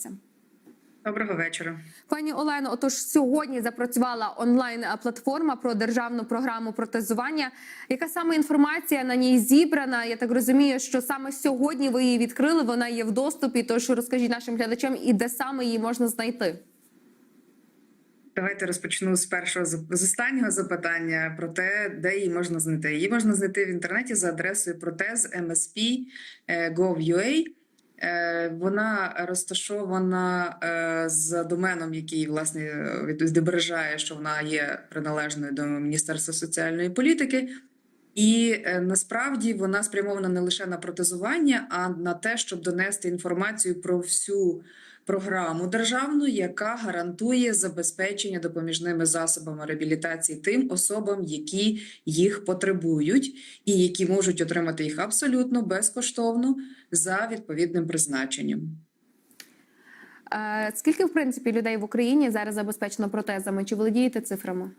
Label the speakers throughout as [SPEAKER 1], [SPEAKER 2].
[SPEAKER 1] приєдналися.
[SPEAKER 2] Доброго вечора.
[SPEAKER 1] Пані Олено, отож сьогодні запрацювала онлайн платформа про державну програму протезування. Яка саме інформація на ній зібрана? Я так розумію, що саме сьогодні ви її відкрили. Вона є в доступі. Тож розкажіть нашим глядачам, і де саме її можна знайти.
[SPEAKER 2] Давайте розпочну з першого з останнього запитання про те, де її можна знайти. Її можна знайти в інтернеті за адресою протез MSP е, Gov.ua. Е, Вона розташована е, з доменом, який власне е, відображає, що вона є приналежною до Міністерства соціальної політики. І е, насправді вона спрямована не лише на протезування, а на те, щоб донести інформацію про всю програму державну, яка гарантує забезпечення допоміжними засобами реабілітації тим особам, які їх потребують, і які можуть отримати їх абсолютно безкоштовно за відповідним призначенням.
[SPEAKER 1] Е, Скільки в принципі людей в Україні зараз забезпечено протезами? Чи володієте цифрами?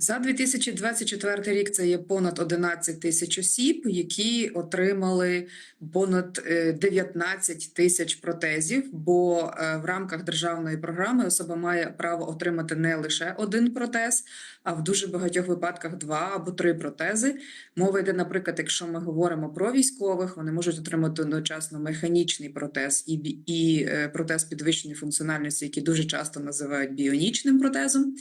[SPEAKER 2] За 2024 рік це є понад 11 тисяч осіб, які отримали понад е, 19 тисяч протезів. Бо е, в рамках державної програми особа має право отримати не лише один протез, а в дуже багатьох випадках два або три протези. Мова йде, наприклад, якщо ми говоримо про військових, вони можуть отримати одночасно механічний протез і, і е, протез підвищеної функціональності, який дуже часто називають біонічним протезом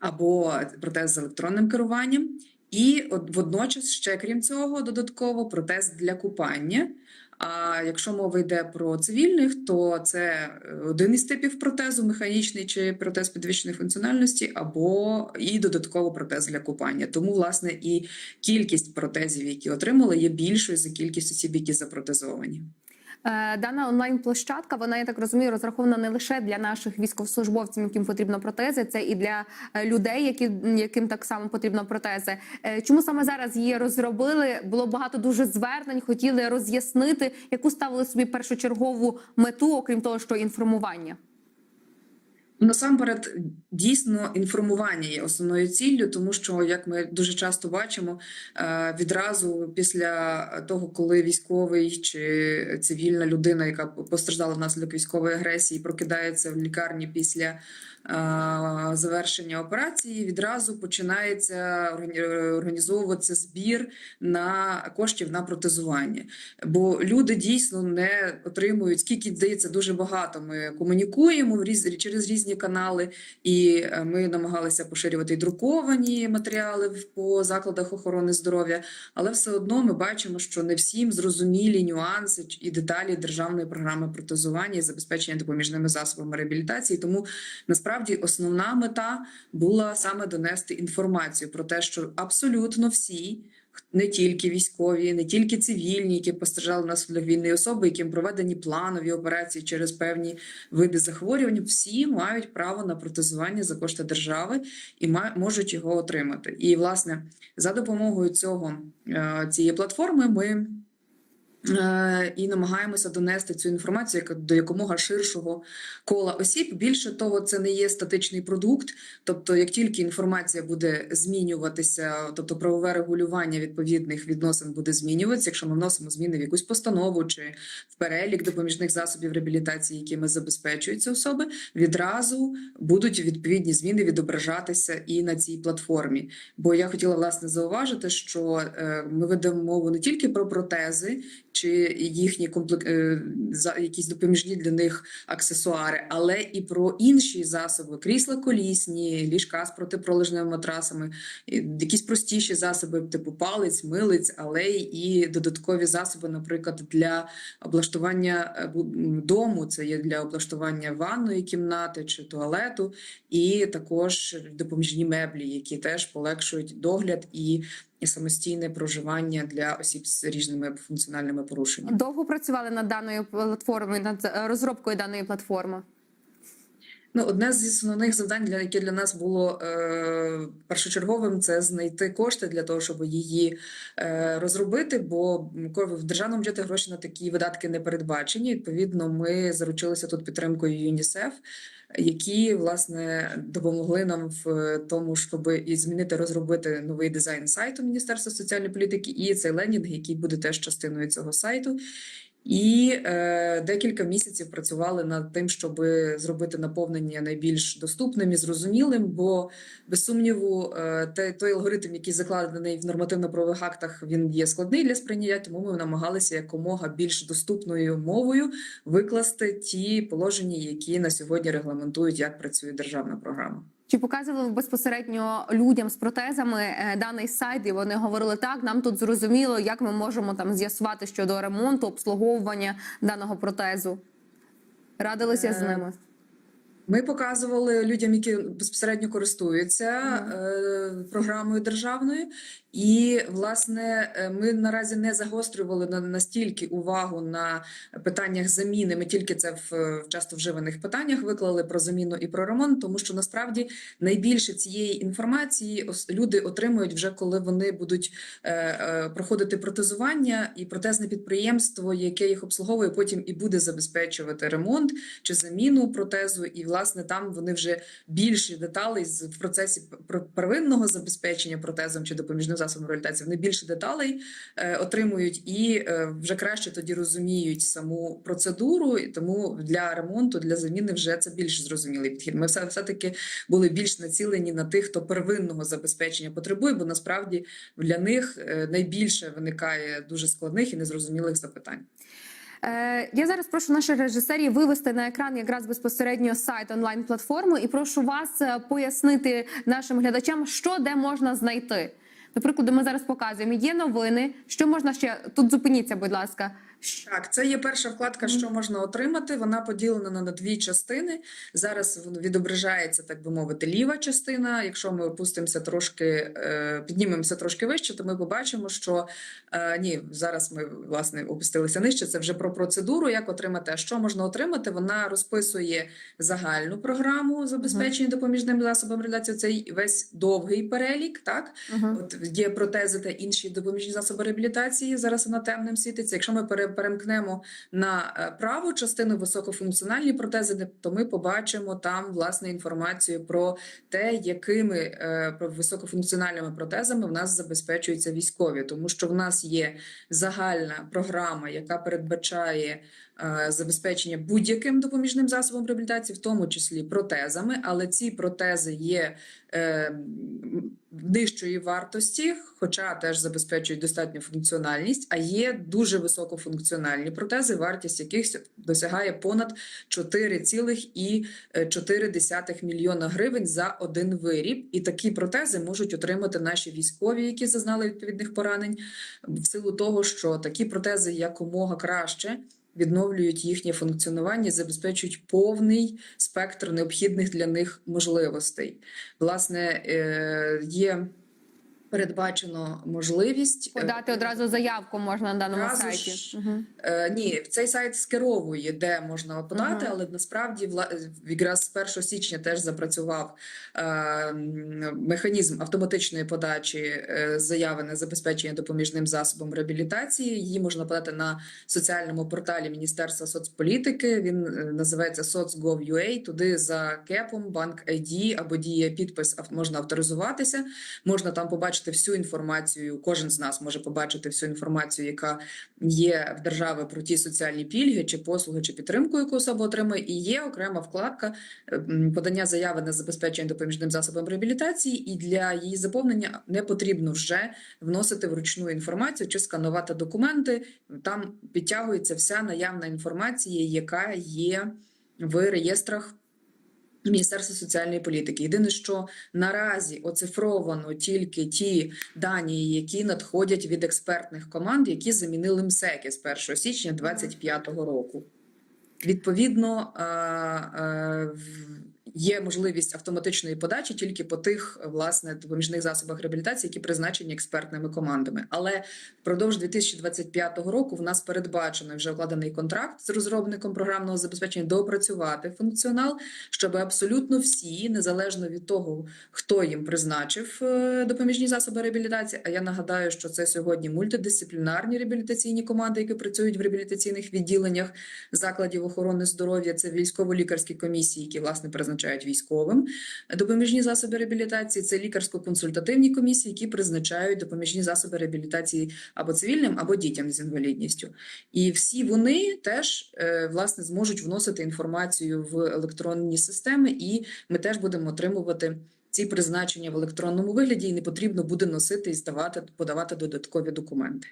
[SPEAKER 2] або протез електронним керуванням, і водночас ще крім цього, додатково протез для купання. А якщо мова йде про цивільних, то це е, один із типів протезу, механічний чи протез підвищеної функціональності, або і додатково протез для купання. Тому, власне, і кількість протезів, які отримали, є більшою за кількість осіб, які запротезовані.
[SPEAKER 1] Е, Дана онлайн-площадка, вона я так розумію, розрахована не лише для наших військовослужбовців, яким потрібно протези, це і для е, людей, які яким так само потрібно протези. Е, Чому саме зараз її розробили? Було багато дуже звернень, хотіли роз'яснити, яку ставили собі першочергову мету, окрім того, що інформування.
[SPEAKER 2] Насамперед, дійсно, інформування є основною ціллю, тому що, як ми дуже часто бачимо, е, відразу після того, коли військовий чи цивільна людина, яка постраждала внаслідок військової агресії, прокидається в лікарні після завершення операції, відразу починається органі- організовуватися збір на коштів на протезування. Бо люди дійсно не отримують скільки здається дуже багато. Ми комунікуємо через різні канали, і е, ми намагалися поширювати і друковані матеріали по закладах охорони здоров'я, але все одно ми бачимо, що не всім зрозумілі нюанси і деталі державної програми протезування і забезпечення допоміжними засобами реабілітації. Тому насправді основна мета була саме донести інформацію про те, що абсолютно всі. Не тільки військові, не тільки цивільні, які постраждали внаслідок війни, особи, яким проведені планові операції через певні види захворювань, всі мають право на протезування за кошти держави і можуть його отримати. І власне за допомогою цього е, цієї платформи ми. Е, І намагаємося донести цю інформацію до якомога ширшого кола осіб. Більше того, це не є статичний продукт. Тобто, як тільки інформація буде змінюватися, тобто правове регулювання відповідних відносин буде змінюватися, якщо ми вносимо зміни в якусь постанову чи в перелік допоміжних засобів реабілітації, якими забезпечуються особи, відразу будуть відповідні зміни відображатися і на цій платформі. Бо я хотіла власне зауважити, що е, ми ведемо мову не тільки про протези чи їхні комплек... е, якісь допоміжні для них аксесуари, але і про інші засоби: крісла колісні, ліжка з протипролежними матрасами, якісь простіші засоби, типу палець, милиць, але і додаткові засоби, наприклад, для облаштування е, дому. Це є для облаштування ванної кімнати чи туалету, і також допоміжні меблі, які теж полегшують догляд і. І самостійне проживання для осіб з різними функціональними порушеннями.
[SPEAKER 1] Довго працювали над даною платформою, над е, розробкою даної платформи.
[SPEAKER 2] Ну, одне з основних завдань, для яке для нас було е, першочерговим, це знайти кошти для того, щоб її е, розробити. Бо в державному бюджеті гроші на такі видатки не передбачені. Відповідно, ми заручилися тут підтримкою ЮНІСЕФ, які власне допомогли нам в тому, щоб і змінити розробити новий дизайн сайту Міністерства соціальної політики, і цей ленінг, який буде теж частиною цього сайту. І е, декілька місяців працювали над тим, щоб зробити наповнення найбільш доступним і зрозумілим. Бо без сумніву, е, те, той алгоритм, який закладений в нормативно-правових актах, він є складний для сприйняття. Тому ми намагалися якомога більш доступною мовою викласти ті положення, які на сьогодні регламентують, як працює державна програма.
[SPEAKER 1] Чи показували ви безпосередньо людям з протезами е, даний сайт, і вони говорили так, нам тут зрозуміло, як ми можемо там з'ясувати щодо ремонту, обслуговування даного протезу? Радилися з
[SPEAKER 2] Е,
[SPEAKER 1] ними.
[SPEAKER 2] Ми показували людям, які безпосередньо користуються е, програмою державною, і власне е, ми наразі не загострювали на настільки увагу на питаннях заміни. Ми тільки це в, в часто вживаних питаннях виклали про заміну і про ремонт, тому що насправді найбільше цієї інформації люди отримують вже коли вони будуть е, е, проходити протезування, і протезне підприємство, яке їх обслуговує, потім і буде забезпечувати ремонт чи заміну протезу. І власне там вони вже більше деталей з- в процесі пр- первинного забезпечення протезом чи допоміжним засобом реабілітації. Вони більше деталей е, отримують і е, вже краще тоді розуміють саму процедуру. І тому для ремонту, для заміни вже це більш зрозумілий підхід. Ми все, все таки були більш націлені на тих, хто первинного забезпечення потребує, бо насправді для них е, найбільше виникає дуже складних і незрозумілих запитань.
[SPEAKER 1] Е, я зараз прошу наших режисерів вивести на екран якраз безпосередньо сайт онлайн платформи і прошу вас е, пояснити нашим глядачам, що де можна знайти. Наприклад, ми зараз показуємо. Є новини. Що можна ще тут зупиніться, будь ласка.
[SPEAKER 2] Так, це є перша вкладка, що можна отримати. Вона поділена на дві частини. Зараз відображається, так би мовити, ліва частина. Якщо ми опустимося трошки, е, піднімемося трошки вище, то ми побачимо, що е, ні, зараз ми власне опустилися нижче. Це вже про процедуру, як отримати. А що можна отримати? Вона розписує загальну програму забезпечення допоміжним засобом реалізації. Цей весь довгий перелік, так
[SPEAKER 1] Мгм.
[SPEAKER 2] От є протези та інші допоміжні засоби реабілітації. Зараз вона темним світиться. Якщо ми пере- перемкнемо на е, праву частину високофункціональні протези, то ми побачимо там власне інформацію про те, якими е, високофункціональними протезами в нас забезпечуються військові, тому що в нас є загальна програма, яка передбачає е, забезпечення будь-яким допоміжним засобом реабілітації, в тому числі протезами, але ці протези є нижчої вартості, хоча теж забезпечують достатню функціональність, а є дуже високофункціональні протези, вартість яких ся- досягає понад 4,4 мільйона гривень за один виріб. І такі протези можуть отримати наші військові, які зазнали відповідних поранень, в силу того, що такі протези якомога краще. Відновлюють їхнє функціонування, забезпечують повний спектр необхідних для них можливостей. Власне, е, є передбачено можливість е,
[SPEAKER 1] Подати одразу заявку можна на даному
[SPEAKER 2] Одразу
[SPEAKER 1] сайті.
[SPEAKER 2] ж.
[SPEAKER 1] Мгм.
[SPEAKER 2] Е, ні, цей сайт скеровує, де можна подати,
[SPEAKER 1] Ага.
[SPEAKER 2] але насправді вла- якраз з 1 січня теж запрацював е, механізм автоматичної подачі е, заяви на забезпечення допоміжним засобом реабілітації. Її можна подати на соціальному порталі Міністерства соцполітики. Він е, називається soc.gov.ua. Туди за кепом, банк ID або діє підпис можна авторизуватися. Можна там побачити всю інформацію. Кожен з нас може побачити всю інформацію, яка є в держави про ті соціальні пільги чи послуги, чи підтримку, яку особа отримує, і є окрема вкладка е, подання заяви на забезпечення допоміжним засобом реабілітації, і для її заповнення не потрібно вже вносити вручну інформацію чи сканувати документи. Там підтягується вся наявна інформація, яка є в реєстрах. Міністерства соціальної політики. Єдине, що наразі оцифровано тільки ті дані, які надходять від експертних команд, які замінили МСЕКи з 1 січня 2025 року. Відповідно, е, е, є можливість автоматичної подачі тільки по тих власне допоміжних засобах реабілітації, які призначені експертними командами. Але впродовж 2025 року в нас передбачено вже укладений контракт з розробником програмного забезпечення доопрацювати функціонал, щоб абсолютно всі, незалежно від того, хто їм призначив е, допоміжні засоби реабілітації. А я нагадаю, що це сьогодні мультидисциплінарні реабілітаційні команди, які працюють в реабілітаційних відділеннях закладів охорони здоров'я. Це військово-лікарські комісії, які власне призначають призначають військовим допоміжні засоби реабілітації. Це лікарсько-консультативні комісії, які призначають допоміжні засоби реабілітації або цивільним, або дітям з інвалідністю. І всі вони теж е, власне зможуть вносити інформацію в електронні системи, і ми теж будемо отримувати. Ці призначення в електронному вигляді і не потрібно буде носити і здавати подавати додаткові документи.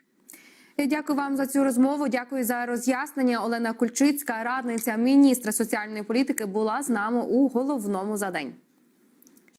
[SPEAKER 1] Я дякую вам за цю розмову. Дякую за роз'яснення. Олена Кульчицька, радниця міністра соціальної політики, була з нами у головному за день.